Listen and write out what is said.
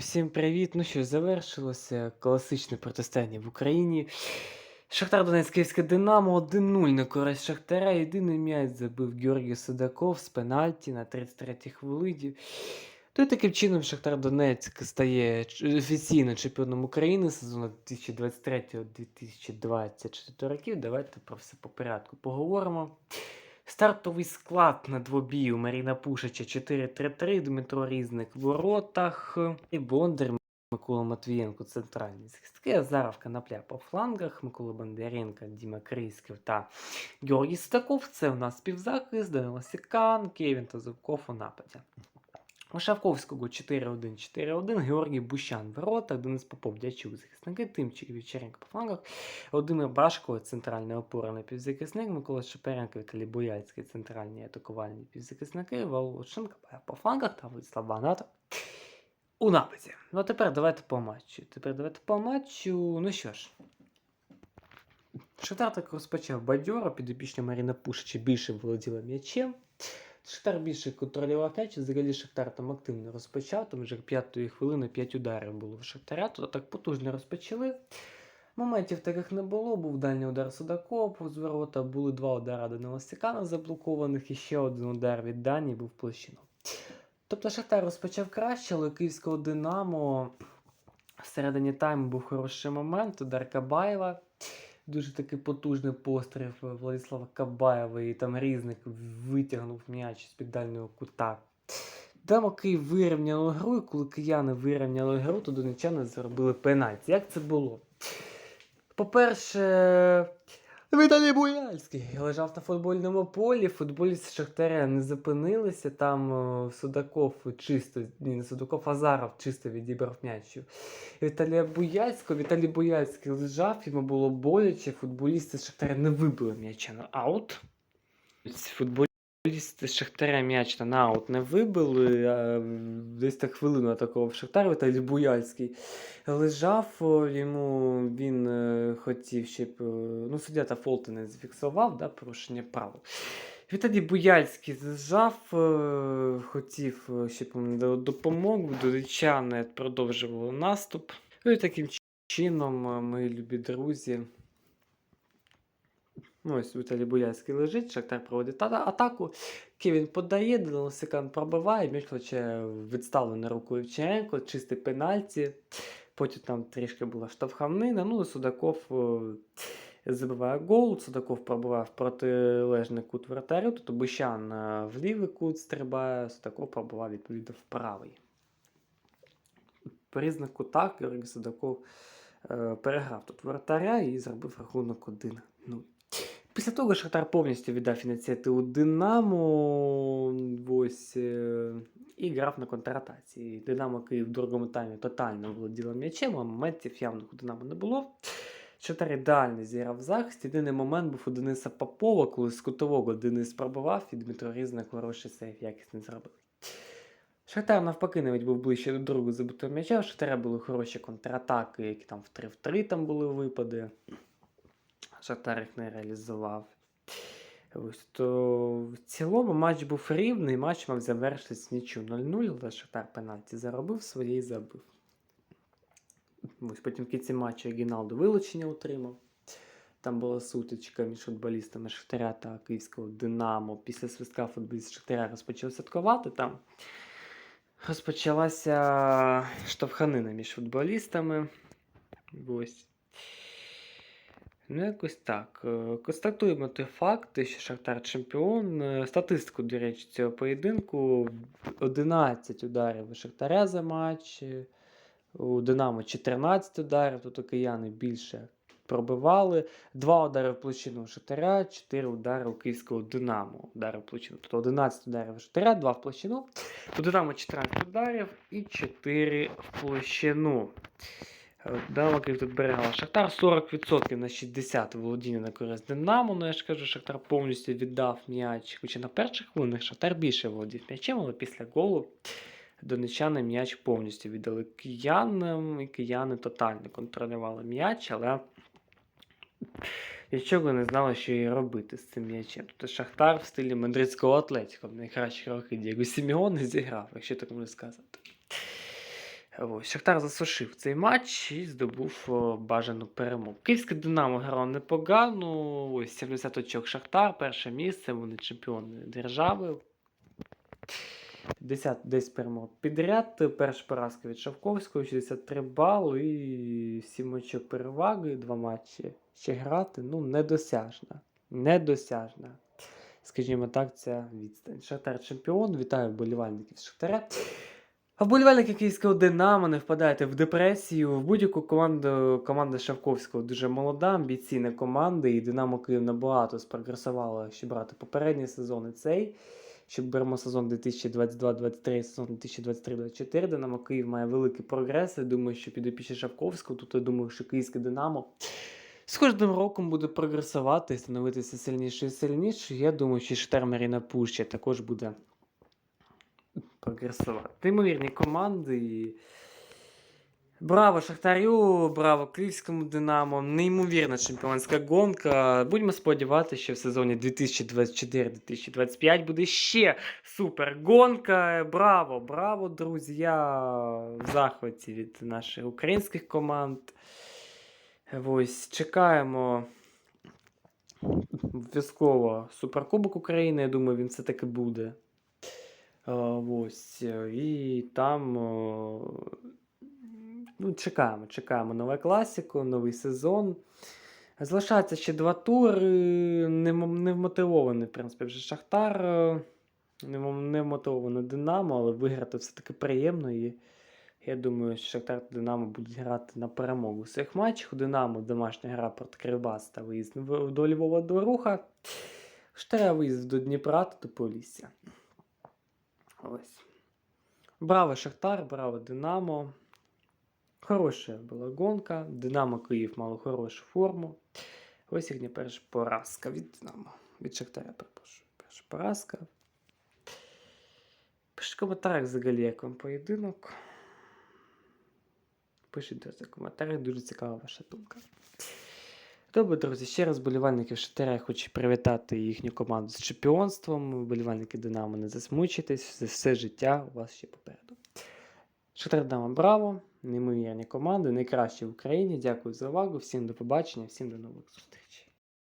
Усім привіт! Ну що, завершилося класичне протистояння в Україні. Шахтар Донецьк Київське Динамо 1-0 на користь Шахтаря. Єдиний м'яч забив Георгій Судаков з пенальті на 33-й хвилині. То й таким чином Шахтар Донецьк стає офіційно чемпіоном України сезону 2023-2024 років. Давайте про все по порядку поговоримо. Стартовий склад на двобію Маріна Пушича 4-3-3, Дмитро Різник в воротах і Бондар Микола Матвієнко центральний захистки, Азаров Канапля по флангах, Микола Бондаренко, Діма Крисків та Георгій Стаков. Це у нас півзахист, Данила Сікан, Кевін та Зубков у нападі. Шавковського 4-1-4-1, Георгій Бущан в воротах, Денис Попов, Дячук захисники, Тимчик Вівчаренко по флангах, Володимир Башко, центральний опорний півзахисник, Микола Шеперенко, Віталій Бояцький, центральні атакувальні півзахисники, Волошенко по флангах та Владислав Багнато у нападі. Ну а тепер давайте по матчу. Тепер давайте по матчу. Ну що ж. Шахтар так розпочав бадьоро, підопічня Маріна Пушича більше володіла м'ячем. Шахтар більше контролював м'яч, взагалі Шахтар там активно розпочав, там вже п'ятої хвилини 5 ударів було в Шахтаря, то так потужно розпочали. Моментів таких не було, був дальній удар Судакова з ворота, були два удари Данила Сікана заблокованих і ще один удар від Дані був площину. Тобто Шахтар розпочав краще, але київського Динамо всередині тайму був хороший момент, удар Кабаєва. Дуже такий потужний постріл Владислава Кабаєва, і там різник витягнув м'яч з-під дальнього кута. Дамо Київ вирівняли гру, і коли кияни вирівняли гру, то донечани зробили пенальті. Як це було? По-перше, Віталій Буяльський лежав на футбольному полі. Футболісти Шахтаря не зупинилися. Там е, Судаков чисто, ні, не Судаков, Азаров чисто відібрав м'ячу. Віталія Буяльського, Віталій Буяльський лежав, йому було боляче. Футболісти Шахтаря не вибили м'яча на аут. Футболісти Шахтаря м'яч на аут не вибили. а Десь так хвилину атакував Шахтар Віталій Буяльський лежав, йому він е, хотів, щоб. е, Ну, суддя та фолти не зафіксував, да, порушення правил. Віталій Буяльський лежав, е, хотів, щоб йому надали допомогу, дорічани продовжували наступ. Ну і таким чином, мої любі друзі. Ну, ось Віталій Буяльський лежить, Шахтар проводить та- атаку. Кевін подає, Данило Секан пробиває, м'яч хоче відставлений рукою Вчеренко, чистий пенальті. Потім там трішки була штовхавнина. Ну, Судаков е, забиває гол. Судаков пробиває в протилежний кут вратарю. Тобто Бущан е, в лівий кут стрибає, Судаков пробиває відповідно в правий. По різних кутах Георгій Судаков е, переграв тут вратаря і зробив рахунок 1-0. Після того Шахтар повністю віддав ініціативу Динамо. Ось, е, і грав на контратації. Динамо Київ в другому таймі тотально володіло м'ячем, а моментів явних у Динамо не було. Шахтар ідеально зіграв в захист. Єдиний момент був у Дениса Попова, коли з кутового Денис пробивав, і Дмитро Різник хороший сейф якісний зробив. Шахтар навпаки навіть був ближче до другого забутого м'яча. У Шахтаря були хороші контратаки, які там в 3 в 3 там були випади. Шахтар їх не реалізував. Ось то в цілому матч був рівний, матч мав завершитись нічого 0-0, але Шахтар пенальті заробив своє і забив. Ось потім в кінці матчу Гіналду вилучення отримав. Там була сутичка між футболістами Шахтаря та Київського Динамо. Після свистка футболіст Шахтаря розпочав святкувати. Там розпочалася штовханина між футболістами. Ось. Ну, якось так. Е, Констатуємо той факт, що Шахтар чемпіон. Е, Статистику, до речі, цього поєдинку 11 ударів у Шахтаря за матч. У Динамо 14 ударів, тут кияни більше пробивали. Два удари в площину у Шахтаря, 4 удари у Київського Динамо. Удари в площину. Тобто 11 ударів у Шахтаря, 2 в площину. У Динамо 14 ударів і 4 в площину. Динамо Київ тут берегала Шахтар 40% на 60 володіння на користь Динамо. Ну я ж кажу, Шахтар повністю віддав м'яч. Хоча на перших хвилинах Шахтар більше володів м'ячем, але після голу донечани м'яч повністю віддали киянам, і кияни тотально контролювали м'яч, але нічого не знали, що і робити з цим м'ячем. Тобто Шахтар в стилі мадридського атлетіка в найкращі роки Дієго Сіміоне зіграв, якщо так можна сказати. Шахтар засушив цей матч і здобув о, бажану перемогу. Київське Динамо грало непогано. Ось 70 очок Шахтар, перше місце, вони чемпіони держави. 10 десь перемог підряд. Перша поразка від Шавковського, 63 бали і 7 очок переваги, два матчі ще грати. Ну, недосяжна. Недосяжна. Скажімо так, ця відстань. Шахтар чемпіон. Вітаю вболівальників з Шахтаря. А вболівальники київського Динамо не впадаєте в депресію. В будь-яку команду команда Шавковського дуже молода, амбіційна команда, і Динамо Київ набагато спрогресувало, щоб брати попередній сезон і цей. Щоб беремо сезон 2022-2023, сезон 2023-2024, Динамо Київ має великий прогрес. Я думаю, що підопічні Шавковського. Тут я думаю, що київське Динамо з кожним роком буде прогресувати становитися сильніше і сильніше. Я думаю, що Штар Маріна Пуща також буде прогресувати. Неймовірні команди. І... Браво Шахтарю, браво Київському Динамо. Неймовірна чемпіонська гонка. Будемо сподіватися, що в сезоні 2024-2025 буде ще супер гонка. Браво, браво, друзі! Я в захваті від наших українських команд. Ось чекаємо обов'язково Суперкубок України. Я думаю, він все-таки буде. Е, Ось. е, І там. е, Ну, чекаємо, чекаємо нове класику, новий сезон. Залишається ще два тури. Не, вмотивований, в принципі, вже Шахтар. Не, вмотивований Динамо, але виграти все-таки приємно. І я думаю, що Шахтар та Динамо будуть грати на перемогу в своїх матчах. У Динамо домашня гра проти Кривбас та виїзд до Львова до Руха. Штара виїзд до Дніпра та до Полісся. Ось. Браво Шахтар, браво Динамо. Хороша була гонка. Динамо Київ мало хорошу форму. Ось їхня перша поразка від Динамо. Від Шахтаря, перепрошую. Перша поразка. Пишіть в коментарях взагалі, як вам поєдинок. Пишіть в коментарях, дуже цікава ваша думка. Добре, друзі, ще раз болівальників Шатера хочу привітати їхню команду з чемпіонством. Болівальники Динамо, не засмучитесь, все життя у вас ще попереду. Шатер Динамо, браво! Неймовірні команди, найкращі в Україні. Дякую за увагу. Всім до побачення, всім до нових зустрічей.